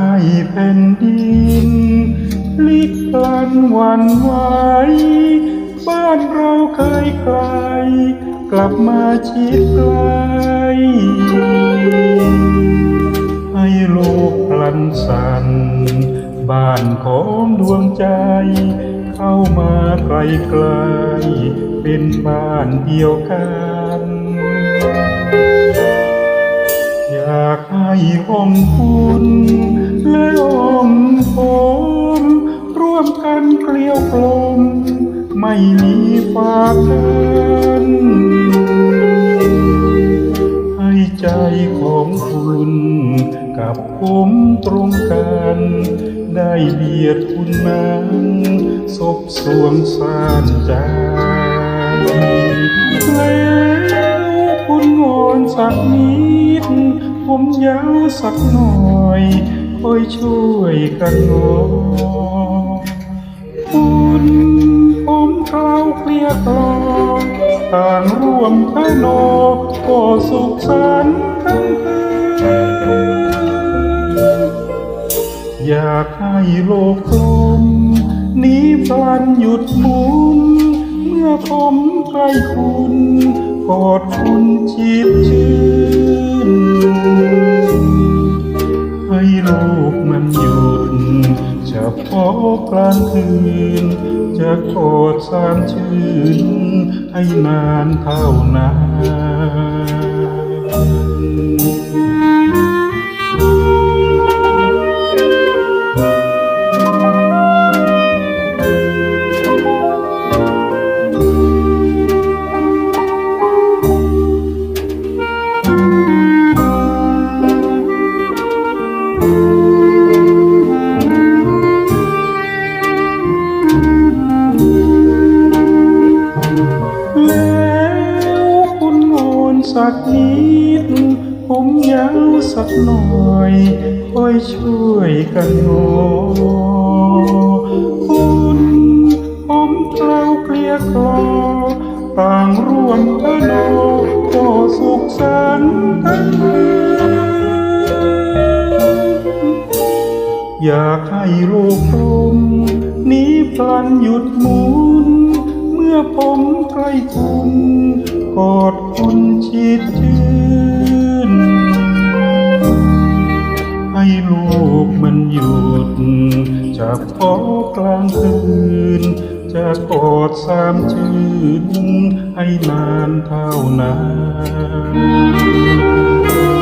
ให้แผ่นดินลิกลันวันไหวบ้านเราเคยไกล กลับมาชิดไกล ให้โลกพลันสัน บ้านของดวงใจ เข้ามาไกลไกล เป็นบ้านเดียวกันอยากให้ห้องคุณ และห้องผมร่วมกันเกลียวกลม ไม่มีฝากกันให้ใจของคุณกับผมตรงกัน ได้เบียดคุณนั้นศพสวงสานใจแล้วคุณงอนสักนิด ผมยาวสักหน่อย คอยช่วยกันงอคุณผมเคล้าเคลียร์กลองต่างร่วมพนอก็สุขสันต์ทั้งคืนอยากให้โลกกลมนี้พลันหยุดหมุน เมื่อผมใกล้คุณกอดคุณชิดชื่น ลกมันหยุดจะพอกลางคืน จะกอดสามชื่น ให้นานเท่านาน สักนิด ผมยาวสักหน่อยคอยช่วยกันงอคุณผมเคล้าเกลียกลอต่างร่วมพนอก็สุขสันต์ทั้งคืนอยากให้โลกกลมนี้พลันหยุดมือ ผมใกล้คุณกอดคุณชิดชื่น ให้โลกมันหยุดจากพอกลางคืน จะกอดสามชื่น ให้นานเท่านาน